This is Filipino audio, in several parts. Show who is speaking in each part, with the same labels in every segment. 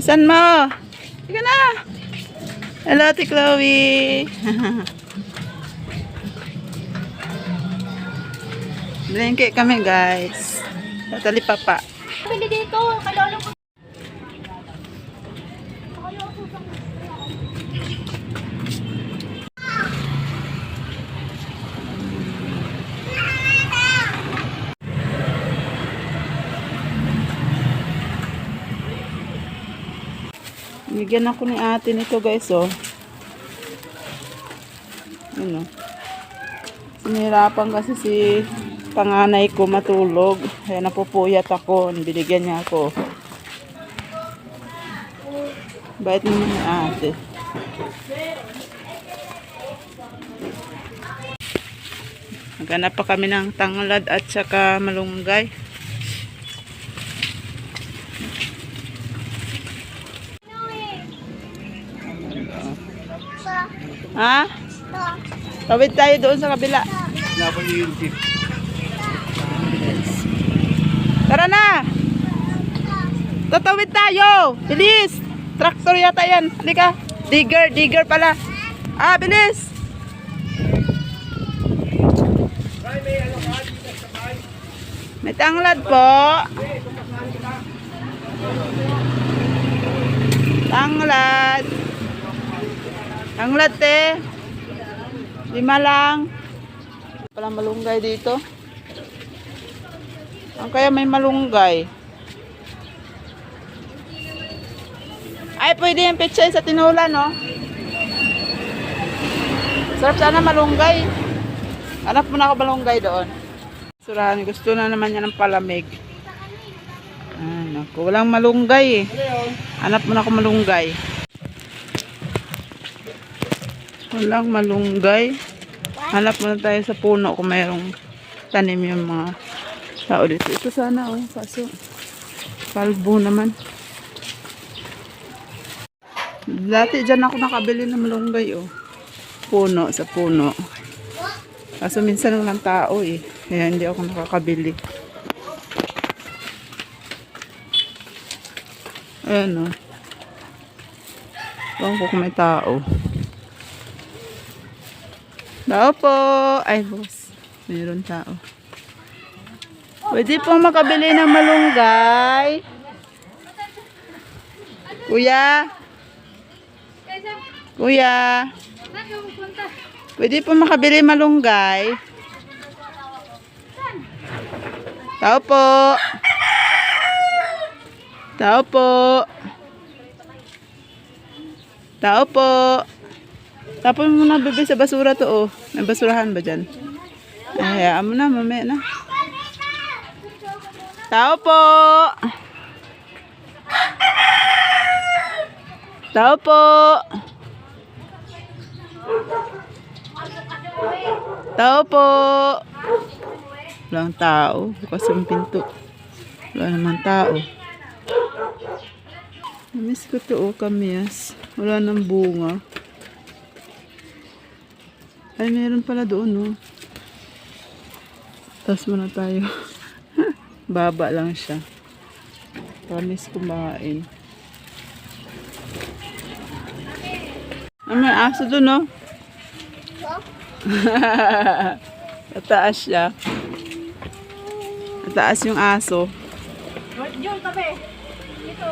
Speaker 1: Saan mo? Sige na. Hello, Ate Chloe. Blanket kami, guys. Sa talipapa.
Speaker 2: Bili dito, kalolo
Speaker 1: Bigyan ako ni ate nito, guys, oh. Yun, oh. Sinirapan kasi si panganay ko matulog. Kaya napupuyat ako. Binigyan niya ako. Bait naman ni ate. Naghanap pa kami ng tanglad at saka malunggay. Ha? Tawid tayo doon sa kabila. Tara na! Tatawid tayo! Bilis! Traktor yata yan. Halika. Digger, digger pala. Ah, bilis! May tanglad po. Tanglad. Tanglad, te. Lima lang. Palang malunggay dito. Ang kaya may malunggay. Ay, pwede yung pechay sa tinula, no? Sarap sana malunggay. Hanap mo na ako malunggay doon. Surahan, gusto na naman niya ng palamig. Ah, naku, walang malunggay eh. Hanap mo na ako malunggay. Walang malunggay. Hanap muna tayo sa puno kung mayroong tanim yung mga tao dito. Ito sana oh, kaso kalbo naman. Dati dyan ako nakabili ng malunggay oh. Puno sa puno. Kaso minsan walang tao eh. Kaya hindi ako nakakabili. Ayan oh. Ewan ko kung may tao. Tao. Ay, boss. Mayroon tao. Pwede pong makabili ng malunggay. Kuya. Kuya. Pwede po makabili malunggay. Tao po. Tao po. Tao po. Tapon mo na bebe sa basura to oh. May basurahan ba dyan? Ay, hayaan mo na, mamaya na. Tao po! Tao po! Tao po! Walang tao. Bukas yung pinto. Wala naman tao. Namiss ko to oh, kamias. Wala nang bunga. Ay, meron pala doon, no? Tapos muna tayo. Baba lang siya. Promise kumain. Ah, may aso doon, no? Tataas siya. Tataas yung aso.
Speaker 2: Yung tabi. Dito.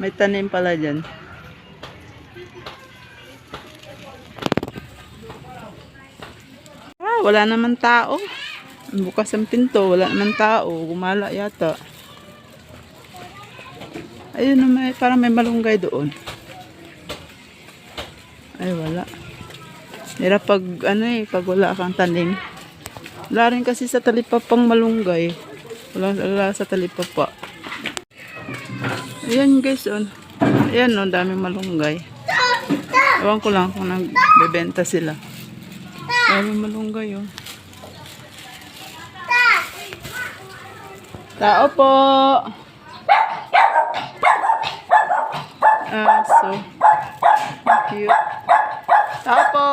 Speaker 1: May tanim pala dyan. Wala naman tao. Bukas ang pinto, wala naman tao. Gumala yata. Ayun na may, parang may malunggay doon. Ay, wala. Hirap pag, ano eh, pag wala kang tanim. Wala rin kasi sa talipapang malunggay. Wala, wala sa talipapa. Ayan guys, on. Ayan, no, daming malunggay. Ewan ko lang kung nagbebenta sila. Daming malunggay, oh. Tao po. Ah, so cute. Tao po.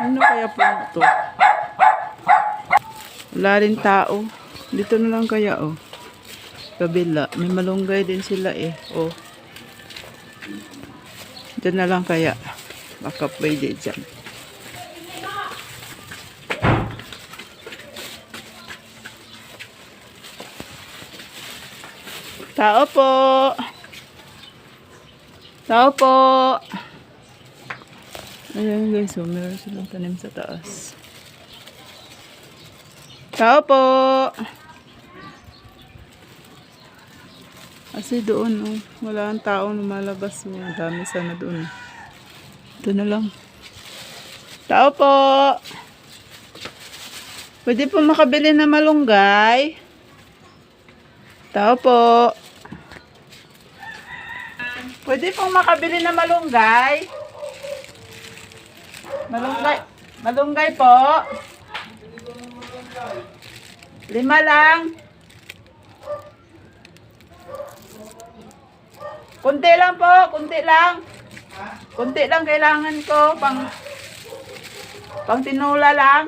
Speaker 1: Ano kaya po ito? Wala rin tao. Dito na lang kaya, oh. Kabila. May malunggay din sila, eh. Oh. Dito na lang kaya. Baka pwede dyan. Tao po. Tao po. Ayan guys, oh, meron silang tanim sa taas. Tao po. Kasi doon, oh, wala ang taong lumalabas. Oh. Dami sana doon. Ito na lang. Tao po. Pwede po makabili na malunggay. Tao po. Pwede pong makabili na malunggay. Malunggay. Malunggay po. Lima lang. Kunti lang po, kunti lang. Kunti lang kailangan ko pang pang tinula lang.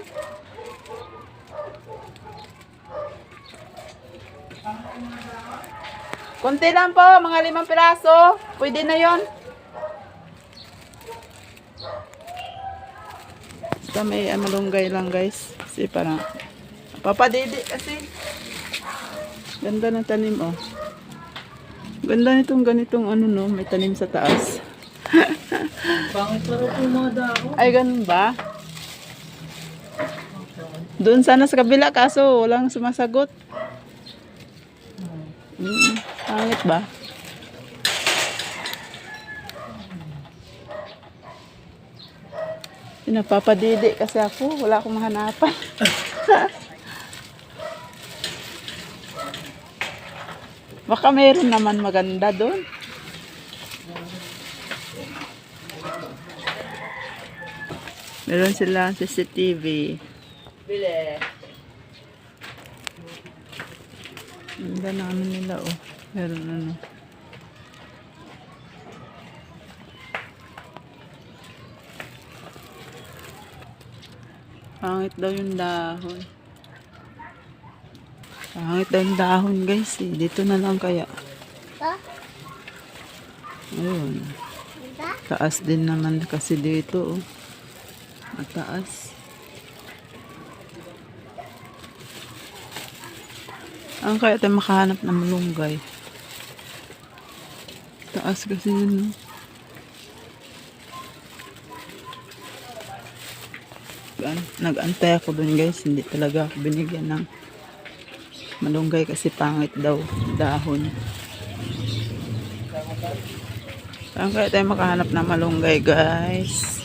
Speaker 1: Kunti lang po, mga limang piraso. Pwede na yon. Basta may ah, malunggay lang guys. Kasi parang papadidi kasi. Ganda ng tanim oh. Ganda nitong ganitong ano no, may tanim sa taas.
Speaker 3: Na rin po yung mga dako.
Speaker 1: Ay, ganun ba? Doon sana sa kabila kaso walang sumasagot. Mm, pangit ba? Pinapapadidi kasi ako. Wala akong mahanapan. Baka meron naman maganda doon. Meron silang CCTV. Bile. Ganda namin nila oh. Meron ano. Pangit daw yung dahon. Pangit yung dahon guys eh. Dito na lang kaya. Ayun.
Speaker 2: Ganda?
Speaker 1: Taas din naman kasi dito oh. Mataas. Ang kaya tayo makahanap ng malunggay. Taas kasi yun. Gan- Nag-antay ako dun guys. Hindi talaga ako binigyan ng malunggay kasi pangit daw dahon. Saan kaya tayo makahanap ng malunggay guys?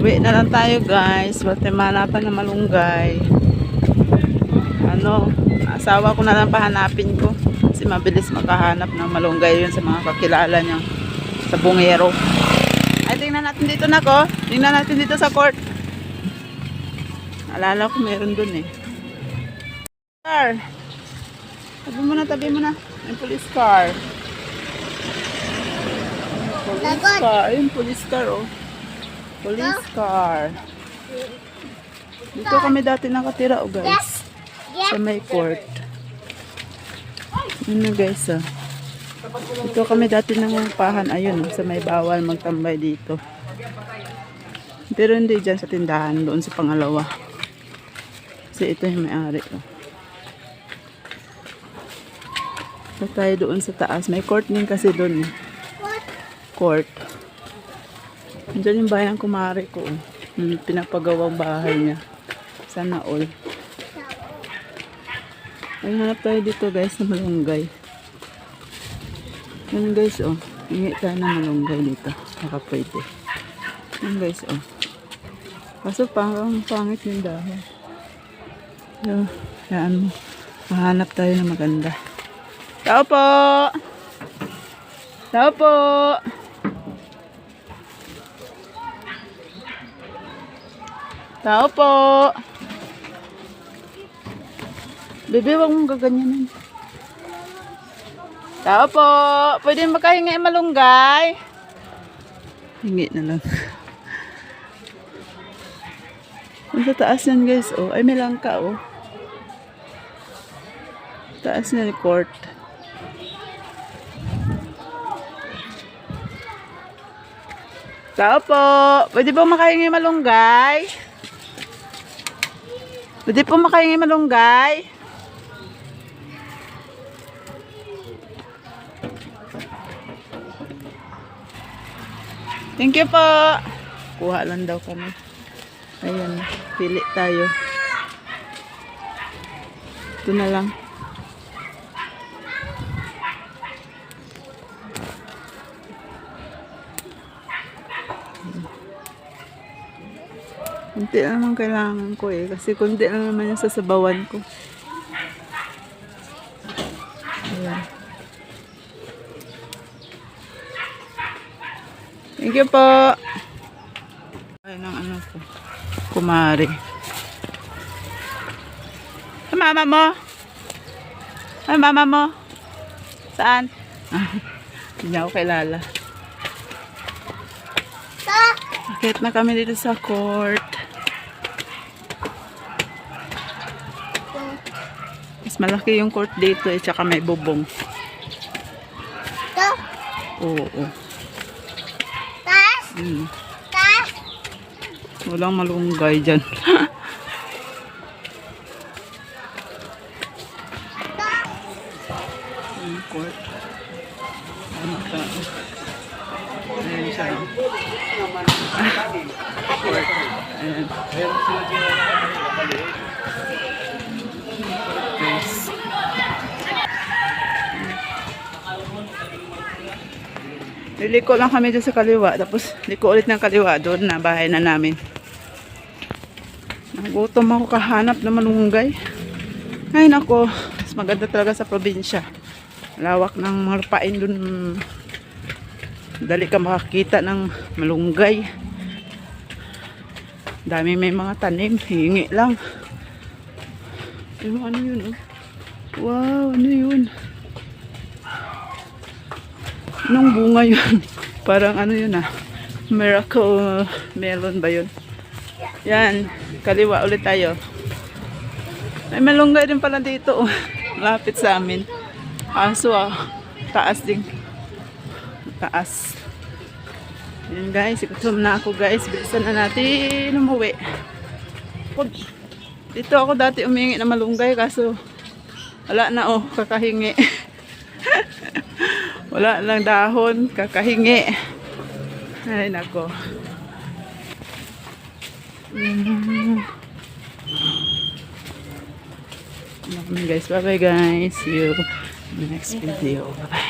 Speaker 1: Uwi na lang tayo guys. Ba't tayo mahanapan ng malunggay? Ano, asawa ko na lang pahanapin ko. Kasi mabilis makahanap ng malunggay yun sa mga kakilala niya. Sa bungero. Ay, tingnan natin dito na ko. Tingnan natin dito sa court. Alala ko meron dun eh. Car. Tabi mo na, tabi mo na. May police car. Police car. Ayun, police car oh. Police car. Dito kami dati nakatira oh guys. Sa may court. Yun na guys ah. Dito kami dati nangungupahan. Ayun oh, sa may bawal magtambay dito. Pero hindi dyan sa tindahan. Doon sa pangalawa. Kasi ito yung may-ari oh. So tayo doon sa taas. May court din kasi doon. Court. Diyan yung bayan kumari ko. oh. Yung pinapagawang bahay niya. Sana all. Ay, hanap tayo dito guys na malunggay. Yan guys oh. Hingi tayo ng malunggay dito. Baka pwede. Yan guys oh. Kaso parang pangit yung dahon. So, yan mo. Mahanap tayo ng maganda. Tao po! Tao po! Bebe, huwag mong gaganyanin. Tao po! Pwede makahingi malunggay? Hingi na lang. Ang taas yan guys, oh. Ay, may langka, oh. Taas na court. Tao po. Pwede po makahingi malunggay? Pwede po makahingi malunggay? Thank you po. Kuha lang daw kami. Ayan, pili tayo. Ito na lang. Kunti lang naman kailangan ko eh. Kasi kunti lang naman yung sasabawan ko. Ayan. Thank you po. Ay, ng ano ko. Kumari. Ay, mama mo. Ay, mama mo. Saan? Hindi niya ako kilala. Akit na kami dito sa court. Malaki yung court dito eh, tsaka may bubong.
Speaker 2: Ito.
Speaker 1: Oo, oo.
Speaker 2: Taas.
Speaker 1: Mm.
Speaker 2: Taas.
Speaker 1: Walang malunggay dyan. Yung court. Ano ka? Ayan siya. court. Ayan. Liliko lang kami dyan sa kaliwa. Tapos liko ulit ng kaliwa. Doon na bahay na namin. Nagutom ako kahanap ng malunggay. Ay nako, mas maganda talaga sa probinsya. Lawak ng mga lupain dun. Dali ka makakita ng malunggay. Dami may mga tanim, hingi lang. Ano yun oh. Wow, ano yun? Anong bunga yun? Parang ano yun ah. Miracle melon ba yun? Yan, kaliwa ulit tayo. May malunggay din pala dito. oh. Lapit sa amin. Aso ah, taas din. Taas. Yan guys, ikutom na ako guys. Bilisan na natin umuwi. Dito ako dati umingi na malunggay kaso wala na oh, kakahingi. wala lang dahon, kakahingi. Ay nako. Kami guys. Bye bye guys. See you in the next video. Bye bye.